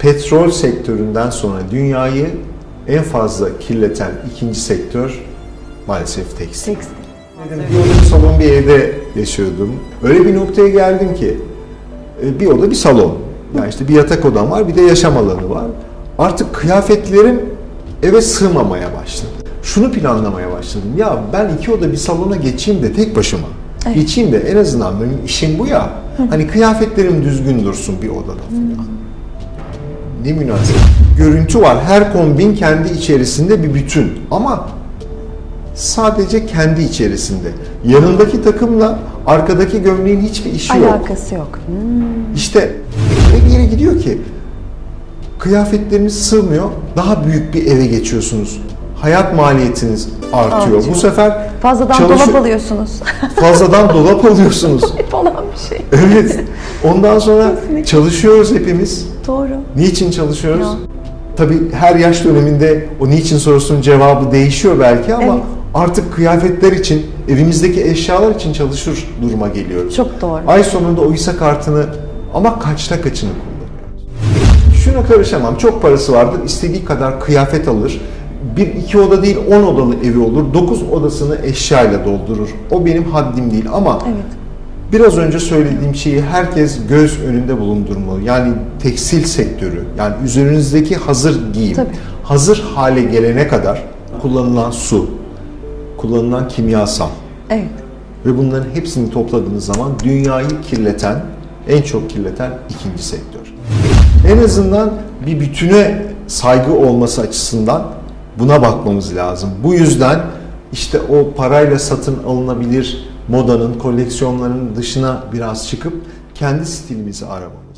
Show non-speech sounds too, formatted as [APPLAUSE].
petrol sektöründen sonra dünyayı en fazla kirleten ikinci sektör maalesef tekstil. Tekstil. Dedim, bir oda bir salon bir evde yaşıyordum. Öyle bir noktaya geldim ki e, bir oda bir salon. Yani işte bir yatak odam var bir de yaşam alanı var. Artık kıyafetlerim eve sığmamaya başladı. Şunu planlamaya başladım. Ya ben iki oda bir salona geçeyim de tek başıma. Evet. Geçeyim de en azından benim işim bu ya. Hani kıyafetlerim düzgün dursun bir odada falan. Ne münasebet. Görüntü var. Her kombin kendi içerisinde bir bütün. Ama sadece kendi içerisinde. Yanındaki takımla arkadaki gömleğin hiçbir işi yok. Alakası yok. Hmm. İşte bir yere gidiyor ki kıyafetleriniz sığmıyor. Daha büyük bir eve geçiyorsunuz. Hayat maliyetiniz artıyor. Artıyor. Bu sefer Fazladan çalışıyor- dolap alıyorsunuz. [LAUGHS] fazladan dolap alıyorsunuz. [LAUGHS] Olan bir şey. evet. Ondan sonra Kesinlikle. çalışıyoruz hepimiz. Doğru. Niçin çalışıyoruz? Ya. Tabii her yaş döneminde o niçin sorusunun cevabı değişiyor belki ama Evet. artık kıyafetler için, evimizdeki eşyalar için çalışır duruma geliyoruz. Çok doğru. Ay sonunda o İSA kartını ama kaçta kaçını kullanıyoruz? Şuna karışamam. Çok parası vardır. istediği kadar kıyafet alır. Bir iki oda değil on odalı evi olur. Dokuz odasını eşyayla doldurur. O benim haddim değil ama Evet. Biraz önce söylediğim şeyi herkes göz önünde bulundurmalı. Yani tekstil sektörü, yani üzerinizdeki hazır giyim, Tabii. hazır hale gelene kadar kullanılan su, kullanılan kimyasal Evet. ve bunların hepsini topladığınız zaman dünyayı kirleten, en çok kirleten ikinci sektör. En azından bir bütüne saygı olması açısından buna bakmamız lazım. Bu yüzden işte o parayla satın alınabilir modanın, koleksiyonların dışına biraz çıkıp kendi stilimizi aramamız